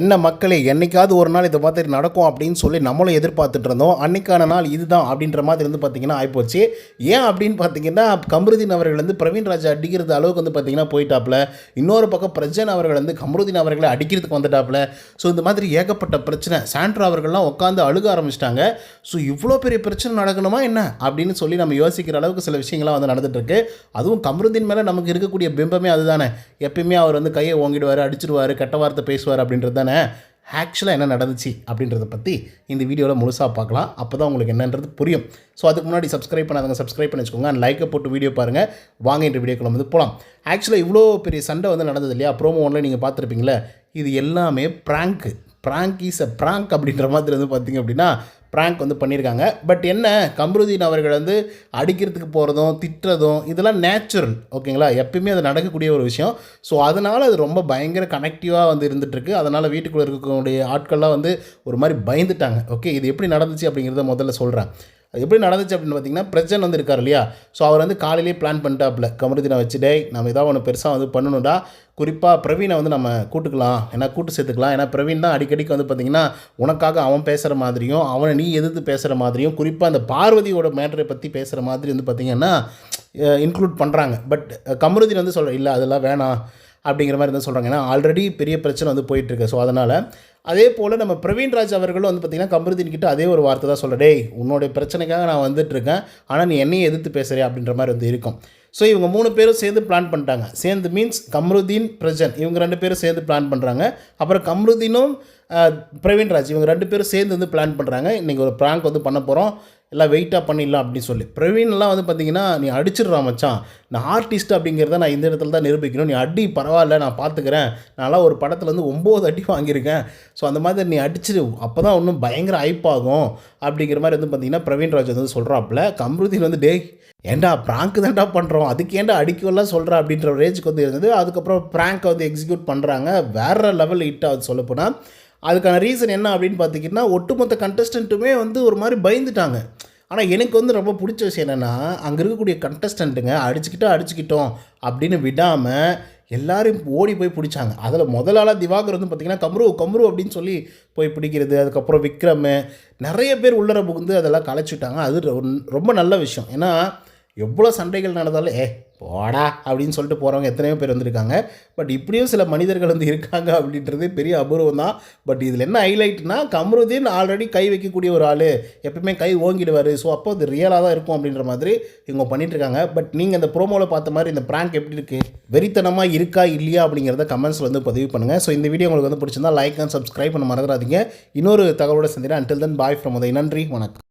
என்ன மக்களே என்னைக்காவது ஒரு நாள் இதை மாதிரி நடக்கும் அப்படின்னு சொல்லி நம்மளும் எதிர்பார்த்துட்டு இருந்தோம். அன்னைக்கான நாள் இதுதான் அப்படின்ற மாதிரி வந்து பார்த்தீங்கன்னா ஆகிப்போச்சு ஏன் அப்படின்னு பார்த்தீங்கன்னா கமருதீன் அவர்கள் வந்து பிரவீன் ராஜா அடிக்கிறது அளவுக்கு வந்து பார்த்தீங்கன்னா போயிட்டாப்புல. இன்னொரு பக்கம் பிரஜன் அவர்கள் வந்து கமருதீன் அவர்களை அடிக்கிறதுக்கு வந்துட்டாப்புல. ஸோ இந்த மாதிரி ஏகப்பட்ட பிரச்சனை. சாண்ட்ரா அவர்கள்லாம் உட்காந்து அழுக ஆரம்பிச்சிட்டாங்க. ஸோ இவ்வளோ பெரிய பிரச்சனை நடக்கணுமா என்ன? அப்படின்னு சொல்லி நம்ம யோசிக்கிற அளவுக்கு சில விஷயங்கள்லாம் வந்து நடந்துகிட்ருக்கு அதுவும் கமருதீன் மேலே நமக்கு இருக்கக்கூடிய பிம்பமே அதுதானே. எப்பயுமே அவர் வந்து கையை ஓங்கிடுவார் அடிச்சிடுவார் கெட்ட வார்த்தை பேசுவார் அப்படின்றது தானே? ஆக்சுவலாக என்ன நடந்துச்சு அப்படின்றத பற்றி இந்த வீடியோவில் முழுசாக பார்க்கலாம். அப்போ தான் உங்களுக்கு என்னன்றது புரியும். ஸோ அதுக்கு முன்னாடி சப்ஸ்கிரைப் பண்ணாதவங்க சப்ஸ்கிரைப் பண்ணி வச்சுக்கோங்க அண்ட் லைக்கை போட்டு வீடியோ பாருங்கள் வாங்க இந்த வீடியோக்குள்ள வந்து போகலாம் ஆக்சுவலாக இவ்வளோ பெரிய சண்டை வந்து நடந்தது இல்லையா? ப்ரோமோ ஒன்றில் நீங்கள் பார்த்துருப்பீங்களே இது எல்லாமே ப்ராங்க்கு ப்ராங்க் இஸ் அ ப்ராங்க் அப்படின்ற மாதிரி வந்து பார்த்திங்க அப்படின்னா ப்ராங்க் வந்து பண்ணியிருக்காங்க. பட் என்ன கம்ருதீன் அவர்கள் வந்து அடிக்கிறதுக்கு போகிறதும் திட்டுறதும் இதெல்லாம் நேச்சுரல் ஓகேங்களா? எப்பயுமே அது நடக்கக்கூடிய ஒரு விஷயம். ஸோ அதனால் அது ரொம்ப பயங்கர கனெக்டிவாக வந்து இருந்துகிட்ருக்கு அதனால் வீட்டுக்குள்ளே இருக்கக்கூடிய ஆட்கள்லாம் வந்து ஒரு மாதிரி பயந்துட்டாங்க. ஓகே இது எப்படி நடந்துச்சு அப்படிங்கிறத முதல்ல சொல்கிறேன் எப்படி நடந்துச்சு அப்படின்னு பார்த்தீங்கன்னா பிரச்சனை வந்து இருக்கார் இல்லையா? ஸோ அவர் வந்து காலையிலேயே பிளான் பண்ணிட்டாப்புல. கமருதினை வச்சு டே நம்ம ஏதாவது ஒன்று பெருசாக வந்து பண்ணணும்டா. குறிப்பாக பிரவீனை வந்து நம்ம கூட்டுக்கலாம். ஏன்னா கூட்டு சேர்த்துக்கலாம். ஏன்னா பிரவீன் தான் அடிக்கடிக்கு வந்து பார்த்திங்கன்னா உனக்காக அவன் பேசுகிற மாதிரியும் அவனை நீ எதிர்த்து பேசுகிற மாதிரியும் குறிப்பாக அந்த பார்வதியோட மேட்டரை பற்றி பேசுகிற மாதிரி வந்து பார்த்திங்கன்னா இன்க்ளூட் பண்ணுறாங்க பட் கமருதீன் வந்து சொல்கிற இல்லை அதெல்லாம் வேணாம். அப்படிங்கிற மாதிரி தான் சொல்கிறாங்க ஏன்னா ஆல்ரெடி பெரிய பிரச்சனை வந்து போயிட்டுருக்கு. ஸோ அதனால் அதே போல் நம்ம பிரவீன்ராஜ் அவர்களும் வந்து பார்த்திங்கன்னா கமருதீன் கிட்ட அதே ஒரு வார்த்தை தான் சொல்ல டேய் உன்னோடைய பிரச்சனைக்காக நான் வந்துட்டுருக்கேன் ஆனால் நீ என்னையே எதிர்த்து பேசுகிறே அப்படின்ற மாதிரி வந்து இருக்கும். ஸோ இவங்க மூணு பேரும் சேர்ந்து பிளான் பண்ணிட்டாங்க. சேர்ந்து மீன்ஸ் கம்ருதீன் பிரஜன் இவங்க ரெண்டு பேரும் சேர்ந்து பிளான் பண்ணுறாங்க அப்புறம் கம்ருதீனும் பிரவீன்ராஜ் இவங்க ரெண்டு பேரும் சேர்ந்து வந்து பிளான் பண்ணுறாங்க இன்றைக்கி ஒரு ப்ராங்க் வந்து பண்ண போகிறோம் எல்லாம் வெயிட்டாக பண்ணிடலாம் அப்படின்னு சொல்லி. பிரவீன்லாம் வந்து பார்த்தீங்கன்னா நீ அடிச்சிடுறா மச்சான். நான் ஆர்டிஸ்ட் அப்படிங்கிறத நான் இந்த இடத்துல தான் நிரூபிக்கணும். நீ அடி பரவாயில்ல நான் பார்த்துக்கிறேன் நான்லாம் ஒரு படத்தில் வந்து ஒம்பது அடி வாங்கியிருக்கேன். ஸோ அந்த மாதிரி நீ அடிச்சிடு. அப்போ தான் ஒன்றும் பயங்கர ஐப்பாகும் அப்படிங்கிற மாதிரி வந்து பார்த்தீங்கன்னா பிரவீன் ராஜ் வந்து சொல்கிறாப்புல கம்ருதீன் வந்து டேய் ஏன்டா ப்ராங்க் தான்டா பண்ணுறோம் அதுக்கு ஏன்டா அடிக்கலாம் சொல்கிறா அப்படின்ற ஒரு வந்து இருந்தது. அதுக்கப்புறம் ப்ராங்க்கை வந்து எக்ஸிக்யூட் பண்ணுறாங்க வேறு லெவல் ஹிட் ஆகுது சொல்லப்போனால் அதுக்கான ரீசன் என்ன அப்படின்னு பார்த்தீங்கன்னா ஒட்டுமொத்த கண்டஸ்டண்ட்டுமே வந்து ஒரு மாதிரி பயந்துட்டாங்க. ஆனால் எனக்கு வந்து ரொம்ப பிடிச்ச விஷயம் என்னென்னா அங்கே இருக்கக்கூடிய கண்டஸ்டண்ட்டுங்க அடிச்சுக்கிட்டோம் அடிச்சுக்கிட்டோம் அப்படின்னு விடாமல் எல்லாரும் ஓடி போய் பிடிச்சாங்க. அதில் முதலாளாக திவாகர் வந்து பார்த்திங்கன்னா கம்ரு கம்ரு அப்படின்னு சொல்லி போய் பிடிக்கிறது அதுக்கப்புறம் விக்ரம் நிறைய பேர் உள்ளர புகுந்து அதெல்லாம் கலைச்சிட்டாங்க. அது ரொம்ப நல்ல விஷயம். ஏன்னா எவ்வளோ சண்டைகள் நடந்தாலும் ஏ போடா அப்படின்னு சொல்லிட்டு போகிறவங்க எத்தனையோ பேர் வந்திருக்காங்க. பட் இப்படியும் சில மனிதர்கள் வந்து இருக்காங்க அப்படின்றது பெரிய அபூர்வம் தான். பட் இதில் என்ன ஹைலைட்னா கம்ருதீன் ஆல்ரெடி கை வைக்கக்கூடிய ஒரு ஆள். எப்பவுமே கை ஓங்கிடுவார். ஸோ அப்போ அது ரியலாக தான் இருக்கும் அப்படின்ற மாதிரி இவங்க பண்ணிட்டுருக்காங்க பட் நீங்கள் இந்த ப்ரோமோவில் பார்த்த மாதிரி இந்த ப்ராங்க் எப்படி இருக்குது வெறித்தனமாக இருக்கா இல்லையா அப்படிங்கிறத கமெண்ட்ஸில் வந்து பதிவு பண்ணுங்கள் ஸோ இந்த வீடியோ உங்களுக்கு வந்து பிடிச்சிருந்தா லைக் அண்ட் சப்ஸ்கிரைப் பண்ண மறந்துடாதீங்க. இன்னொரு தகவலோட Chandra until then bye from Uday. நன்றி. வணக்கம்.